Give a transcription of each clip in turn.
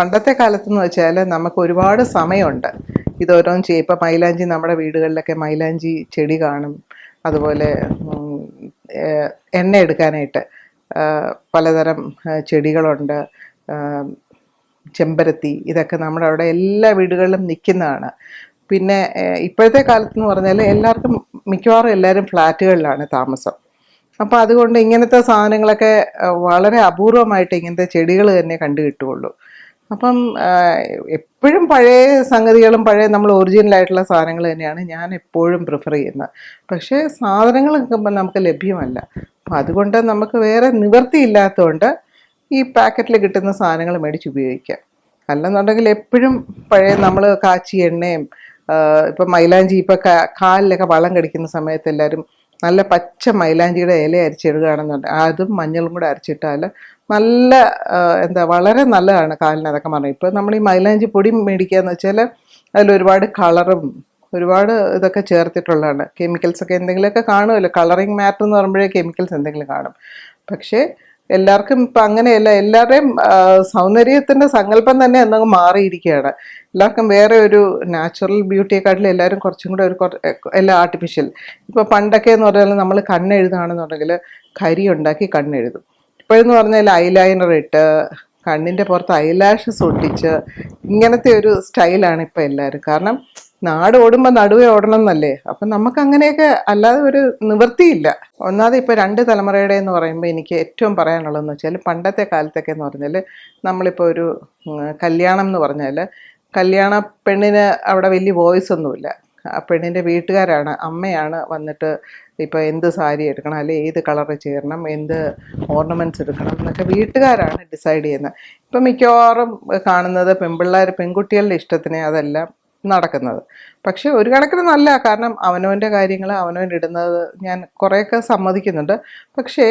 പണ്ടത്തെ കാലത്തെന്ന് വെച്ചാൽ നമുക്ക് ഒരുപാട് സമയമുണ്ട്. ഇതോരോന്നും ചെയ്യും. ഇപ്പം മൈലാഞ്ചി നമ്മുടെ വീടുകളിലൊക്കെ മൈലാഞ്ചി ചെടി കാണും. അതുപോലെ എണ്ണ എടുക്കാനായിട്ട് പലതരം ചെടികളുണ്ട്. ചെമ്പരത്തി ഇതൊക്കെ നമ്മുടെ അവിടെ എല്ലാ വീടുകളിലും നിൽക്കുന്നതാണ്. പിന്നെ ഇപ്പോഴത്തെ കാലത്ത് എന്ന് പറഞ്ഞാൽ എല്ലാവർക്കും മിക്കവാറും എല്ലാവരും ഫ്ലാറ്റുകളിലാണ് താമസം. അപ്പോൾ അതുകൊണ്ട് ഇങ്ങനത്തെ സാധനങ്ങളൊക്കെ വളരെ അപൂർവമായിട്ട് ഇങ്ങനത്തെ ചെടികൾ തന്നെ കണ്ടു കിട്ടുകയുള്ളൂ. അപ്പം എപ്പോഴും പഴയ സംഗതികളും പഴയ നമ്മൾ ഒറിജിനൽ ആയിട്ടുള്ള സാധനങ്ങൾ തന്നെയാണ് ഞാൻ എപ്പോഴും പ്രിഫർ ചെയ്യുന്നത്. പക്ഷേ സാധനങ്ങൾ നമുക്ക് ലഭ്യമല്ല. അപ്പം അതുകൊണ്ട് നമുക്ക് വേറെ നിവൃത്തിയില്ലാത്തതുകൊണ്ട് ഈ പാക്കറ്റിൽ കിട്ടുന്ന സാധനങ്ങൾ മേടിച്ച് ഉപയോഗിക്കാം. അല്ലെന്നുണ്ടെങ്കിൽ എപ്പോഴും പഴയ നമ്മൾ കാച്ചി എണ്ണയും ഇപ്പം മൈലാഞ്ചി ഇപ്പം കാലിലൊക്കെ വളം കടിക്കുന്ന സമയത്ത് എല്ലാവരും നല്ല പച്ച മൈലാഞ്ചിയുടെ ഇല അരിച്ചിടുകയാണെന്നുണ്ട് അതും മഞ്ഞളും കൂടെ അരച്ചിട്ടാൽ നല്ല എന്താ വളരെ നല്ലതാണ് കാലിന് അതൊക്കെ പറഞ്ഞു ഇപ്പോൾ നമ്മൾ ഈ മൈലാഞ്ചി പൊടി മേടിക്കുകയെന്ന് വെച്ചാൽ അതിലൊരുപാട് കളറും ഒരുപാട് ഇതൊക്കെ ചേർത്തിട്ടുള്ളതാണ്. കെമിക്കൽസൊക്കെ എന്തെങ്കിലുമൊക്കെ കാണുമല്ലോ. കളറിങ് മാറ്റർ എന്ന് പറയുമ്പോഴേ കെമിക്കൽസ് എന്തെങ്കിലും കാണും. പക്ഷേ എല്ലാവർക്കും ഇപ്പം അങ്ങനെയല്ല എല്ലാവരുടെയും സൗന്ദര്യത്തിന്റെ സങ്കല്പം തന്നെ എന്നങ്ങ് മാറിയിരിക്കുകയാണ്. എല്ലാവർക്കും വേറെ ഒരു നാച്ചുറൽ ബ്യൂട്ടിയെക്കാട്ടിലും എല്ലാവരും കുറച്ചും കൂടെ ഒരു എല്ലാം ആർട്ടിഫിഷ്യൽ ഇപ്പോൾ പണ്ടൊക്കെ എന്ന് പറഞ്ഞാൽ നമ്മൾ കണ്ണെഴുതാണെന്നുണ്ടെങ്കിൽ കരി ഉണ്ടാക്കി കണ്ണെഴുതും. ഇപ്പോഴെന്ന് പറഞ്ഞാൽ ഐലൈനർ ഇട്ട് കണ്ണിന്റെ പുറത്ത് ഐലാഷസ് ഒട്ടിച്ച് ഇങ്ങനത്തെ ഒരു സ്റ്റൈലാണ് ഇപ്പോൾ എല്ലാവരും. കാരണം നാട് ഓടുമ്പോൾ നടുവേ ഓടണം എന്നല്ലേ അപ്പം നമുക്ക് അങ്ങനെയൊക്കെ അല്ലാതെ ഒരു നിവൃത്തിയില്ല. ഒന്നാമത് ഇപ്പോൾ രണ്ട് തലമുറയുടെ എന്ന് പറയുമ്പോൾ എനിക്ക് ഏറ്റവും പറയാനുള്ളതെന്ന് വെച്ചാൽ പണ്ടത്തെ കാലത്തൊക്കെ എന്ന് പറഞ്ഞാൽ നമ്മളിപ്പോൾ ഒരു കല്യാണം എന്ന് പറഞ്ഞാൽ കല്യാണ പെണ്ണിന് അവിടെ വലിയ വോയിസ് ഒന്നുമില്ല. ആ പെണ്ണിന്റെ വീട്ടുകാരാണ് അമ്മയാണ് വന്നിട്ട് ഇപ്പോൾ എന്ത് സാരി എടുക്കണം അല്ലെ ഏത് കളറ് ചേരണം എന്ത് ഓർണമെന്റ്സ് എടുക്കണം എന്നൊക്കെ വീട്ടുകാരാണ് ഡിസൈഡ് ചെയ്യുന്നത്. ഇപ്പം മിക്കവാറും കാണുന്നത് പെൺപിള്ളേർ പെൺകുട്ടികളുടെ ഇഷ്ടത്തിന് അതെല്ലാം. നടക്കുന്നത്. പക്ഷെ ഒരു കണക്കിന് നല്ല കാരണം അവനവന്റെ കാര്യങ്ങൾ അവനവൻ ഇടുന്നത് ഞാൻ കുറേയൊക്കെ സമ്മതിക്കുന്നുണ്ട്. പക്ഷേ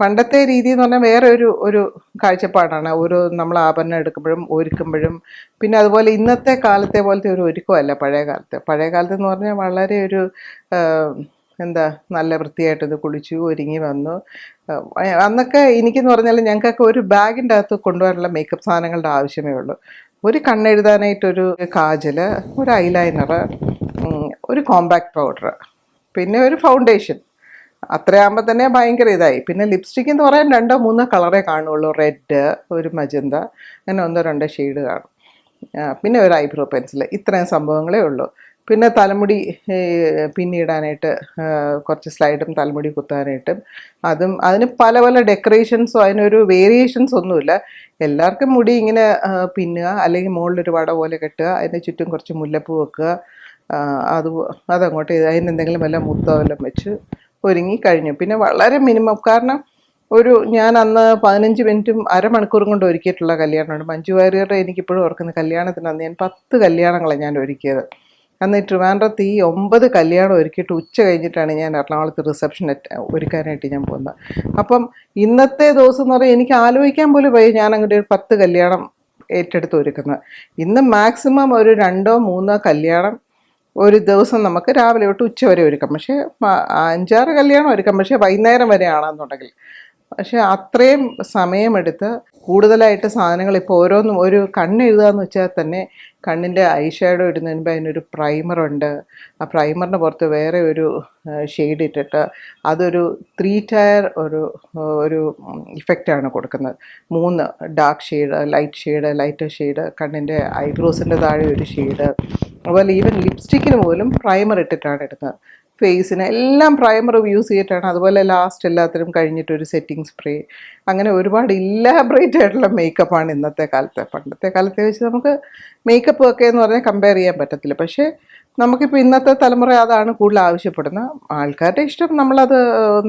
പണ്ടത്തെ രീതി എന്ന് പറഞ്ഞാൽ വേറെ ഒരു ഒരു കാഴ്ചപ്പാടാണ്. ഒരു നമ്മൾ ആഭരണം എടുക്കുമ്പോഴും ഒരുക്കുമ്പോഴും പിന്നെ അതുപോലെ ഇന്നത്തെ കാലത്തെ പോലത്തെ ഒരു ഒരുക്കമല്ല പഴയ കാലത്ത്. പഴയ കാലത്ത് എന്ന് പറഞ്ഞാൽ വളരെ ഒരു എന്താ നല്ല വൃത്തിയായിട്ടത് കുളിച്ചു ഒരുങ്ങി വന്നു. അന്നൊക്കെ എനിക്കെന്ന് പറഞ്ഞാൽ ഞങ്ങൾക്കൊക്കെ ഒരു ബാഗിന്റെ അകത്ത് കൊണ്ടുപോകാനുള്ള മേക്കപ്പ് സാധനങ്ങളുടെ ആവശ്യമേ ഉള്ളൂ. ഒരു കണ്ണെഴുതാനായിട്ടൊരു കാജൽ ഒരു ഐലൈനർ ഒരു കോമ്പാക്ട് പൗഡർ പിന്നെ ഒരു ഫൗണ്ടേഷൻ. അത്രയാകുമ്പോൾ തന്നെ ഭയങ്കര ഇതായി. പിന്നെ ലിപ്സ്റ്റിക് എന്ന് പറയാൻ രണ്ടോ മൂന്നോ കളറേ കാണുള്ളൂ. റെഡ് ഒരു മജന്ത അങ്ങനെ ഒന്നോ രണ്ടോ ഷെയ്ഡ് കാണും. പിന്നെ ഒരു ഐബ്രോ പെൻസിൽ ഇത്രയും സംഭവങ്ങളേ ഉള്ളൂ. പിന്നെ തലമുടി പിന്നിടാനായിട്ട് കുറച്ച് സ്ലൈഡും തലമുടി കുത്താനായിട്ടും. അതും അതിന് പല പല ഡെക്കറേഷൻസോ അതിനൊരു വേരിയേഷൻസ് ഒന്നുമില്ല. എല്ലാവർക്കും മുടി ഇങ്ങനെ പിന്നുക അല്ലെങ്കിൽ മുകളിലൊരു വട പോലെ കെട്ടുക അതിന് ചുറ്റും കുറച്ച് മുല്ലപ്പൂ വെക്കുക അത് അതങ്ങോട്ട് അതിനെന്തെങ്കിലും വല്ല മുത്തോ വല്ലതും വെച്ച് ഒരുങ്ങി കഴിഞ്ഞു. പിന്നെ വളരെ മിനിമം കാരണം ഒരു ഞാൻ അന്ന് പതിനഞ്ച് മിനിറ്റും അരമണിക്കൂറും കൊണ്ട് ഒരുക്കിയിട്ടുള്ള കല്യാണമുണ്ട്. മഞ്ജു വാര്യറുടെ എനിക്കിപ്പോഴും ഓർക്കുന്ന കല്യാണത്തിന് ഞാൻ പത്ത് കല്യാണങ്ങളാണ് ഞാൻ ഒരുക്കിയത്. അന്ന് ട്രിവാൻഡ്രത്ത് ഈ ഒമ്പത് കല്യാണം ഒരുക്കിയിട്ട് ഉച്ച കഴിഞ്ഞിട്ടാണ് ഞാൻ എറണാകുളത്ത് റിസപ്ഷൻ ഒരുക്കാനായിട്ട് ഞാൻ പോകുന്നത് അപ്പം ഇന്നത്തെ ദിവസം എന്ന് പറയുമ്പോൾ എനിക്ക് ആലോചിക്കാൻ പോലും പോയി ഞാൻ അങ്ങോട്ട് ഒരു പത്ത് കല്യാണം ഏറ്റെടുത്ത് ഒരുക്കുന്നത്. ഇന്ന് മാക്സിമം ഒരു രണ്ടോ മൂന്നോ കല്യാണം ഒരു ദിവസം നമുക്ക് രാവിലെ തൊട്ട് ഉച്ച വരെ ഒരുക്കാം. പക്ഷേ അഞ്ചാറ് കല്യാണം ഒരുക്കാം. പക്ഷേ വൈകുന്നേരം വരെ ആണെന്നുണ്ടെങ്കിൽ. പക്ഷേ അത്രയും സമയമെടുത്ത് കൂടുതലായിട്ട് സാധനങ്ങൾ ഇപ്പോൾ ഓരോന്നും ഒരു കണ്ണെഴുതുക എന്ന് വെച്ചാൽ തന്നെ കണ്ണിന്റെ ഐഷാഡോ ഷാഡോ ഇടുന്നതിന് മുമ്പ് അതിനൊരു പ്രൈമറുണ്ട് ആ പ്രൈമറിന് പുറത്ത് വേറെ ഒരു ഷെയ്ഡ് ഇട്ടിട്ട് അതൊരു ത്രീ ടയർ ഒരു ഒരു ഇഫക്റ്റാണ് കൊടുക്കുന്നത്. മൂന്ന് dark shade light shade lighter shade കണ്ണിന്റെ ഐബ്രോസിന്റെ താഴെ ഒരു ഷെയ്ഡ്. അതുപോലെ ഈവൻ ലിപ്സ്റ്റിക്കിന് പോലും പ്രൈമർ ഇട്ടിട്ടാണ് ഇടുന്നത്. ഫേസിന് എല്ലാം പ്രൈമർ യൂസ് ചെയ്തിട്ടാണ്. അതുപോലെ ലാസ്റ്റ് എല്ലാത്തിനും കഴിഞ്ഞിട്ട് ഒരു സെറ്റിംഗ് സ്പ്രേ അങ്ങനെ ഒരുപാട് ഇല്ലാബറേറ്റ് ആയിട്ടുള്ള മേക്കപ്പാണ് ഇന്നത്തെ കാലത്തെ. പണ്ടത്തെ കാലത്തെ വെച്ച് നമുക്ക് മേക്കപ്പ് ഒക്കെ എന്ന് പറഞ്ഞാൽ കമ്പയർ ചെയ്യാൻ പറ്റത്തില്ല. പക്ഷേ നമുക്കിപ്പോൾ ഇന്നത്തെ തലമുറ അതാണ് കൂടുതൽ ആവശ്യപ്പെടുന്നത് ആൾക്കാരുടെ ഇഷ്ടം നമ്മളത്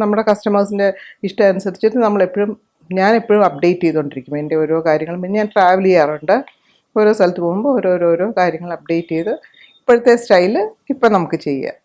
നമ്മുടെ കസ്റ്റമേഴ്സിന്റെ ഇഷ്ടം അനുസരിച്ചിട്ട് നമ്മളെപ്പോഴും ഞാൻ എപ്പോഴും അപ്ഡേറ്റ് ചെയ്തുകൊണ്ടിരിക്കും. എന്റെ ഓരോ കാര്യങ്ങളും പിന്നെ ഞാൻ ട്രാവൽ ചെയ്യാറുണ്ട്. ഓരോ സ്ഥലത്ത് പോകുമ്പോൾ ഓരോരോരോ കാര്യങ്ങൾ അപ്ഡേറ്റ് ചെയ്ത് ഇപ്പോഴത്തെ സ്റ്റൈൽ ഇപ്പം നമുക്ക് ചെയ്യാം.